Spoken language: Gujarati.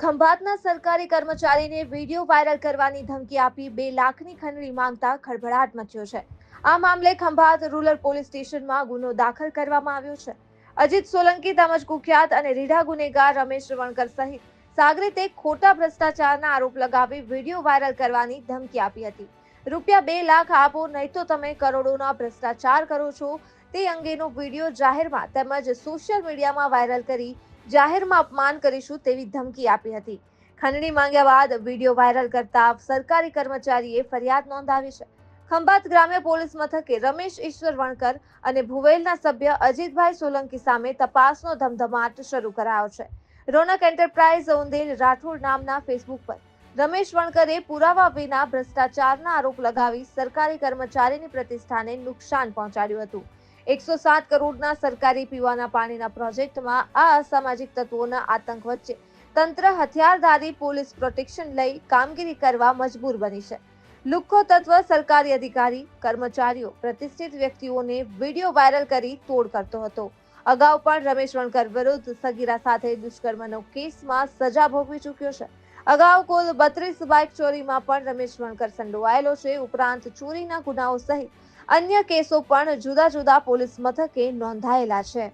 ખંભાતના સરકારી કર્મચારીને વીડિયો વાયરલ કરવાની ધમકી આપી બે લાખની ખંડણી માંગતા ખળભળાટ મચ્યો છે. આ મામલે ખંભાત રૂરલ પોલીસ સ્ટેશનમાં ગુનો દાખલ કરવામાં આવ્યો છે. અજીત સોલંકી, તેમજ કુખ્યાત અને રીઢા ગુનેગાર રમેશ વણકર સહિત સાગરીતે ખોટા ભ્રષ્ટાચારના આરોપ લગાવી વીડિયો વાયરલ કરવાની ધમકી આપી હતી. રૂપિયા બે લાખ આપો, નહીં તો તમે કરોડોના ભ્રષ્ટાચાર કરો છો. તે અંગેનો વીડિયો જાહેરમાં તેમજ સોશિયલ મીડિયામાં વાયરલ કરી જાહેરમાં અપમાન કરીશું તેવી ધમકી આપી હતી. ખંડણી માંગ્યા બાદ વીડિયો વાયરલ કરતા સરકારી કર્મચારીએ ફરિયાદ નોંધાવી છે. ખંભાત ગ્રામ્ય પોલીસ મથકે રમેશ ઈશ્વર વણકર અને ભુવેલના સભ્ય અજીતભાઈ સોલંકી સામે તપાસનો ધમધમાટ શરૂ કરાયો છે. રોનક એન્ટરપ્રાઇઝ ઉંદેલ રાઠોડ નામના ફેસબુક પર. રમેશ વણકરે પુરાવા વિના ભ્રષ્ટાચારના આરોપ લગાવી સરકારી કર્મચારીની પ્રતિષ્ઠાને નુકસાન પહોંચાડ્યું હતું. એકસો સાત કરોડના સરકારી પીવાના પાણીના પ્રોજેક્ટમાં આ અસામાજિક તત્વોના આતંક વચ્ચે તંત્ર હથિયારધારી પોલીસ પ્રોટેક્શન લઈ કામગીરી કરવા મજબૂર બની છે. લુખ્ખો તત્વ સરકારી અધિકારી, કર્મચારીઓ, પ્રતિષ્ઠિત વ્યક્તિઓને વીડિયો વાયરલ કરી તોડ કરતો હતો. અગાઉ પણ રમેશ વણકર વિરુદ્ધ સગીરા સાથે દુષ્કર્મનો કેસમાં સજા ભોગવી ચૂક્યો છે. અગાઉ કુલ બત્રીસ બાઇક ચોરીમાં પણ રમેશ વણકર સંડોવાયેલો છે. ઉપરાંત ચોરીના ગુનાઓ સહિત અન્ય કેસો પણ જુદા જુદા પોલીસ મથકે નોંધાયેલા છે.